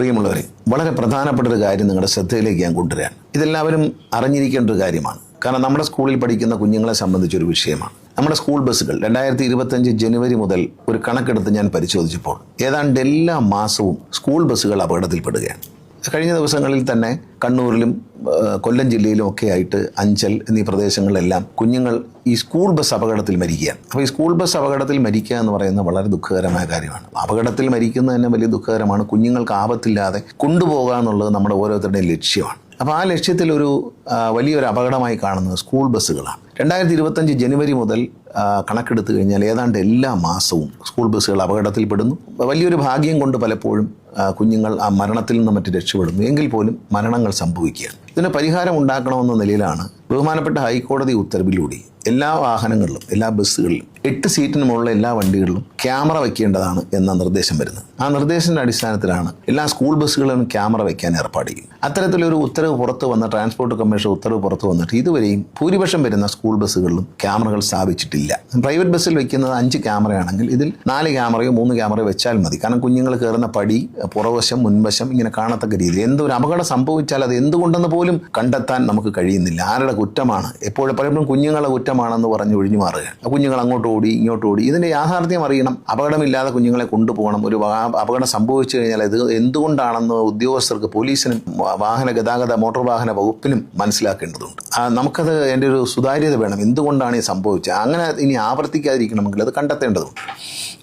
പ്രിയമുള്ളവരെ വളരെ പ്രധാനപ്പെട്ട ഒരു കാര്യം നിങ്ങളുടെ ശ്രദ്ധയിലേക്ക് ഞാൻ കൊണ്ടുവരാൻ. ഇതെല്ലാവരും അറിഞ്ഞിരിക്കേണ്ട ഒരു കാര്യമാണ്. കാരണം നമ്മുടെ സ്കൂളിൽ പഠിക്കുന്ന കുഞ്ഞുങ്ങളെ സംബന്ധിച്ചൊരു വിഷയമാണ്. നമ്മുടെ സ്കൂൾ ബസ്സുകൾ രണ്ടായിരത്തി ഇരുപത്തഞ്ച് ജനുവരി മുതൽ ഒരു കണക്കെടുത്ത് ഞാൻ പരിശോധിച്ചപ്പോൾ ഏതാണ്ട് എല്ലാ മാസവും സ്കൂൾ ബസ്സുകൾ അപകടത്തിൽപ്പെടുകയാണ്. കഴിഞ്ഞ ദിവസങ്ങളിൽ തന്നെ കണ്ണൂരിലും കൊല്ലം ജില്ലയിലും ഒക്കെ ആയിട്ട് അഞ്ചൽ എന്നീ പ്രദേശങ്ങളിലെല്ലാം കുഞ്ഞുങ്ങൾ ഈ സ്കൂൾ ബസ് അപകടത്തിൽ മരിക്കുകയാണ്. അപ്പോൾ ഈ സ്കൂൾ ബസ് അപകടത്തിൽ മരിക്കുക എന്ന് പറയുന്നത് വളരെ ദുഃഖകരമായ കാര്യമാണ്. അപകടത്തിൽ മരിക്കുന്നത് തന്നെ വലിയ ദുഃഖകരമാണ്. കുഞ്ഞുങ്ങൾക്ക് ആപത്തില്ലാതെ കൊണ്ടുപോകുക എന്നുള്ളത് നമ്മുടെ ഓരോരുത്തരുടെയും ലക്ഷ്യമാണ്. അപ്പോൾ ആ ലക്ഷ്യത്തിൽ ഒരു വലിയൊരു അപകടമായി കാണുന്നത് സ്കൂൾ ബസ്സുകളാണ്. രണ്ടായിരത്തി ഇരുപത്തഞ്ച് ജനുവരി മുതൽ കണക്കെടുത്ത് കഴിഞ്ഞാൽ ഏതാണ്ട് എല്ലാ മാസവും സ്കൂൾ ബസ്സുകൾ അപകടത്തിൽപ്പെടുന്നു. വലിയൊരു ഭാഗ്യം കൊണ്ട് പലപ്പോഴും കുഞ്ഞുങ്ങൾ ആ മരണത്തിൽ നിന്ന് മറ്റ് രക്ഷപ്പെടുന്നു. എങ്കിൽ പോലും മരണങ്ങൾ സംഭവിക്കുകയാണ്. ഇതിന് പരിഹാരം ഉണ്ടാക്കണമെന്ന നിലയിലാണ് ബഹുമാനപ്പെട്ട ഹൈക്കോടതി ഉത്തരവിലൂടെ എല്ലാ വാഹനങ്ങളിലും എല്ലാ ബസ്സുകളിലും എട്ട് സീറ്റിന് മുകളിലുള്ള എല്ലാ വണ്ടികളിലും ക്യാമറ വയ്ക്കേണ്ടതാണ് എന്ന നിർദ്ദേശം വരുന്നത്. ആ നിർദ്ദേശത്തിന്റെ അടിസ്ഥാനത്തിലാണ് എല്ലാ സ്കൂൾ ബസ്സുകളിലും ക്യാമറ വയ്ക്കാൻ ഏർപ്പാട് ചെയ്യും അത്തരത്തിലൊരു ഉത്തരവ് പുറത്തു വന്ന ട്രാൻസ്പോർട്ട് ഉത്തരവ് പുറത്തു വന്നിട്ട് ഇതുവരെയും ഭൂരിപക്ഷം വരുന്ന സ്കൂൾ ബസ്സുകളിലും ക്യാമറകൾ സ്ഥാപിച്ചിട്ടില്ല. പ്രൈവറ്റ് ബസ്സിൽ വെക്കുന്നത് അഞ്ച് ക്യാമറയാണെങ്കിൽ ഇതിൽ നാല് ക്യാമറയോ മൂന്ന് ക്യാമറയോ വെച്ചാൽ മതി. കാരണം കുഞ്ഞുങ്ങൾ കയറുന്ന പടി പുറവശം മുൻവശം ഇങ്ങനെ കാണത്തക്ക രീതിയിൽ. എന്തൊരു അപകടം സംഭവിച്ചാൽ അത് എന്തുകൊണ്ടെന്ന് പോലും കണ്ടെത്താൻ നമുക്ക് കഴിയുന്നില്ല. ആരുടെ കുറ്റമാണ്? എപ്പോഴും പലപ്പോഴും കുഞ്ഞുങ്ങളുടെ കുറ്റമാണെന്ന് പറഞ്ഞ് ഒഴിഞ്ഞു മാറുകയാണ് ആ കുഞ്ഞുങ്ങൾ അങ്ങോട്ട് ഓടി ഇങ്ങോട്ട് ഓടി. ഇതിന്റെ യാഥാർത്ഥ്യം അറിയണം. അപകടമില്ലാതെ കുഞ്ഞുങ്ങളെ കൊണ്ടുപോകണം. ഒരു അപകടം സംഭവിച്ചു കഴിഞ്ഞാൽ ഇത് എന്തുകൊണ്ടാണെന്ന് ഉദ്യോഗസ്ഥർക്ക് പോലീസിനും വാഹന ഗതാഗത മോട്ടോർ വാഹന വകുപ്പിനും മനസ്സിലാക്കേണ്ടതുണ്ട്. നമുക്കത് എന്റെ ഒരു സുതാര്യത വേണം. എന്തുകൊണ്ടാണ് ഈ സംഭവിച്ചത്? അങ്ങനെ ഇനി ആവർത്തിക്കാതിരിക്കണമെങ്കിൽ അത് കണ്ടെത്തേണ്ടതുണ്ട്.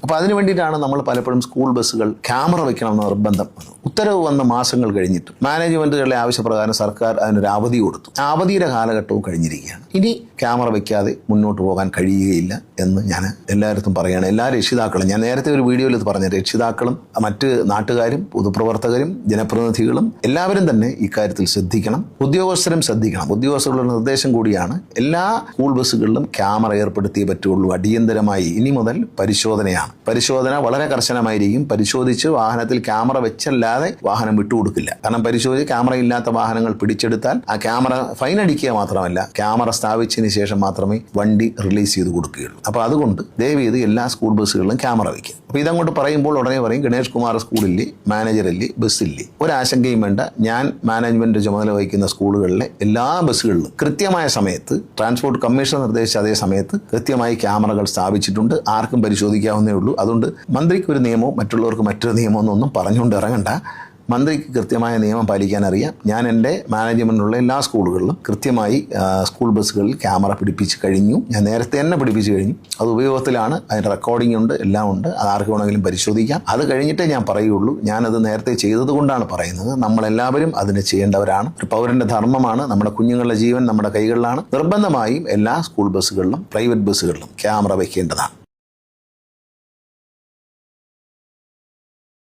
അപ്പോൾ അതിനു വേണ്ടിയിട്ടാണ് നമ്മൾ പലപ്പോഴും സ്കൂൾ ബസ്സുകൾ ക്യാമറ വയ്ക്കണമെന്ന നിർബന്ധം ഉത്തരവ് വന്ന മാസങ്ങൾ കഴിഞ്ഞിട്ട് മാനേജ്മെന്റുകളുടെ ആവശ്യപ്രകാരം സർക്കാർ അതിനൊരു അവധി കൊടുത്തു. ആ അവധിയുടെ കാലഘട്ടവും കഴിഞ്ഞിരിക്കുകയാണ്. ഇനി ക്യാമറ വയ്ക്കാതെ മുന്നോട്ട് പോകാൻ കഴിയുകയില്ല എന്ന് ഞാൻ എല്ലായിടത്തും പറയുകയാണ്. എല്ലാ രക്ഷിതാക്കളും ഞാൻ നേരത്തെ ഒരു വീഡിയോയിൽ ഇത് പറഞ്ഞു രക്ഷിതാക്കളും മറ്റ് നാട്ടുകാരും പൊതുപ്രവർത്തകരും ജനപ്രതിനിധികളും എല്ലാവരും തന്നെ ഇക്കാര്യത്തിൽ ശ്രദ്ധിക്കണം. ഉദ്യോഗസ്ഥരും ശ്രദ്ധിക്കണം. ഉദ്യോഗസ്ഥരുടെ നിർദ്ദേശം കൂടിയാണ്. എല്ലാ സ്കൂൾ ബസ്സുകളിലും ക്യാമറ ഏർപ്പെടുത്തിയേ പറ്റുള്ളൂ അടിയന്തരമായി ഇനി മുതൽ പരിശോധനയാണ്. പരിശോധന വളരെ കർശനമായിരിക്കും. പരിശോധിച്ച് വാഹനത്തിൽ ക്യാമറ വെച്ചല്ലാതെ വാഹനം വിട്ടുകൊടുക്കില്ല. കാരണം പരിശോധിച്ച് ക്യാമറ ഇല്ലാത്ത വാഹനങ്ങൾ പിടിച്ചെടുത്താൽ ആ ക്യാമറ ഫൈൻ അടിക്കുക മാത്രമല്ല ക്യാമറ സ്ഥാപിച്ചതിന് ശേഷം മാത്രമേ വണ്ടി റിലീസ് ചെയ്ത് കൊടുക്കുകയുള്ളൂ. അപ്പോൾ അതുകൊണ്ട് ദയവ് ചെയ്ത് എല്ലാ സ്കൂൾ ബസ്സുകളിലും ക്യാമറ വയ്ക്കുക. അപ്പോൾ ഇതങ്ങോട്ട് പറയുമ്പോൾ ഉടനെ പറയും ഗണേഷ് കുമാർ സ്കൂളില്ലേ? മാനേജറില്ലേ? ബസ്സില്ലേ? ഒരാശങ്കയും വേണ്ട. ഞാൻ മാനേജ്മെന്റ് ചുമതല വഹിക്കുന്ന സ്കൂളുകളിലെ എല്ലാ ബസ്സുകളിലും കൃത്യമായ സമയത്ത് ട്രാൻസ്പോർട്ട് കമ്മീഷൻ നിർദ്ദേശിച്ച അതേ സമയത്ത് കൃത്യമായി ക്യാമറകൾ സ്ഥാപിച്ചിട്ടുണ്ട്. ആർക്കും പരിശോധിക്കാവുന്നേ ഉള്ളൂ. അതുകൊണ്ട് മന്ത്രിക്ക് ഒരു നിയമവും മറ്റുള്ളവർക്ക് മറ്റൊരു നിയമമൊന്നും പറഞ്ഞുകൊണ്ട് ഇറങ്ങണ്ട. മന്ത്രിക്ക് കൃത്യമായ നിയമം പാലിക്കാൻ അറിയാം. ഞാൻ എന്റെ മാനേജ്മെന്റിലുള്ള എല്ലാ സ്കൂളുകളിലും കൃത്യമായി സ്കൂൾ ബസ്സുകളിൽ ക്യാമറ പിടിപ്പിച്ച് കഴിഞ്ഞു. ഞാൻ നേരത്തെ തന്നെ പിടിപ്പിച്ച് കഴിഞ്ഞു. അത് ഉപയോഗത്തിലാണ്. അതിന്റെ റെക്കോർഡിംഗ് ഉണ്ട് എല്ലാം ഉണ്ട്. അത് ആർക്ക് വേണമെങ്കിലും പരിശോധിക്കാം. അത് കഴിഞ്ഞിട്ടേ ഞാൻ പറയുള്ളൂ. ഞാനത് നേരത്തെ ചെയ്തതുകൊണ്ടാണ് പറയുന്നത്. നമ്മളെല്ലാവരും അതിന് ചെയ്യേണ്ടവരാണ്. ഒരു പൗരന്റെ ധർമ്മമാണ്. നമ്മുടെ കുഞ്ഞുങ്ങളുടെ ജീവൻ നമ്മുടെ കൈകളിലാണ്. നിർബന്ധമായും എല്ലാ സ്കൂൾ ബസ്സുകളിലും പ്രൈവറ്റ് ബസ്സുകളിലും ക്യാമറ വയ്ക്കേണ്ടതാണ്